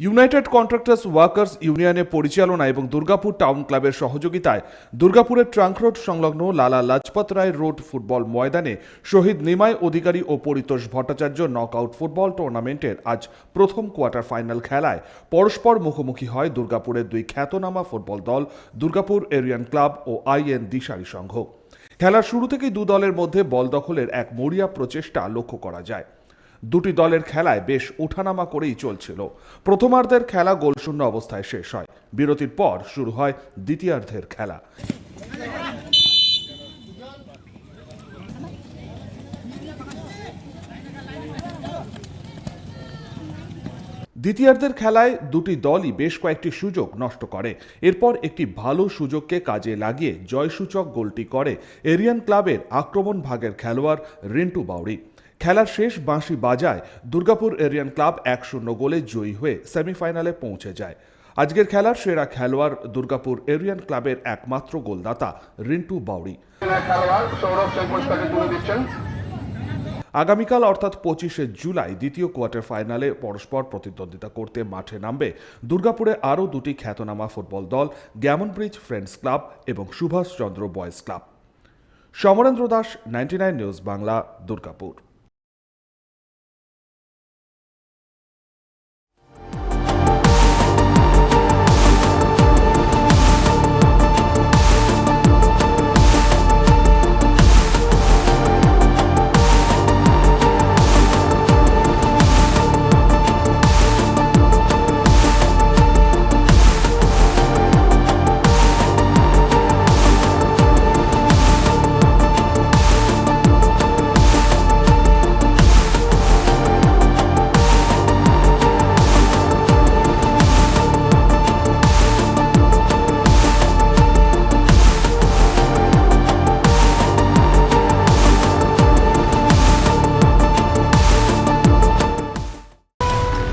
United contractors workers ইউনিয়নের পরিচালনা এবং দুর্গাপুর টাউন ক্লাবের সহযোগিতায় দুর্গাপুরের ট্রাঙ্ক রোড সংলগ্ন লালা লাজপত রায় রোড ফুটবল ময়দানে শহীদ নিমাই অধিকারী ও পরিতোষ ভট্টাচার্য নকআউট ফুটবল টুর্নামেন্টের আজ প্রথম কোয়ার্টার ফাইনাল খেলায় পরস্পর মুখোমুখি হয় দুর্গাপুরের দুই খ্যাতনামা ফুটবল দল দুর্গাপুর এরিয়ান ক্লাব ও আইএন দিশারি সংঘ। খেলার শুরু থেকেই দু দলের মধ্যে বল দখলের এক মরিয়া প্রচেষ্টা লক্ষ্য করা যায়। দুটি দলের খেলায় বেশ ওঠানামা করেই চলছিল। প্রথমার্ধের খেলা গোলশূন্য অবস্থায় শেষ হয়। বিরতির পর শুরু হয় দ্বিতীয়ার্ধের খেলা। দ্বিতীয়ার্ধের খেলায় দুটি দলই বেশ কয়েকটি সুযোগ নষ্ট করে। এরপর একটি ভালো সুযোগকে কাজে লাগিয়ে জয়সূচক গোলটি করে এরিয়ান ক্লাবের আক্রমণ ভাগের খেলোয়াড় রিন্টু বাউরি খেলার শেষ বাঁশি বাজায় দুর্গাপুর এরিয়ান ক্লাব এক শূন্য গোলে জয়ী হয়ে সেমিফাইনালে পৌঁছে যায়। আজকের খেলার সেরা খেলোয়াড় দুর্গাপুর এরিয়ান ক্লাবের একমাত্র গোলদাতা রিন্টু বাউরি আগামীকাল অর্থাৎ পঁচিশে জুলাই দ্বিতীয় কোয়ার্টার ফাইনালে পরস্পর প্রতিদ্বন্দ্বিতা করতে মাঠে নামবে দুর্গাপুরে আরও দুটি খ্যাতনামা ফুটবল দল গ্যামন ব্রিজ ফ্রেন্ডস ক্লাব এবং Subhashchandra boys club. Samarendra Das, ninety news Bangla, Durgapur.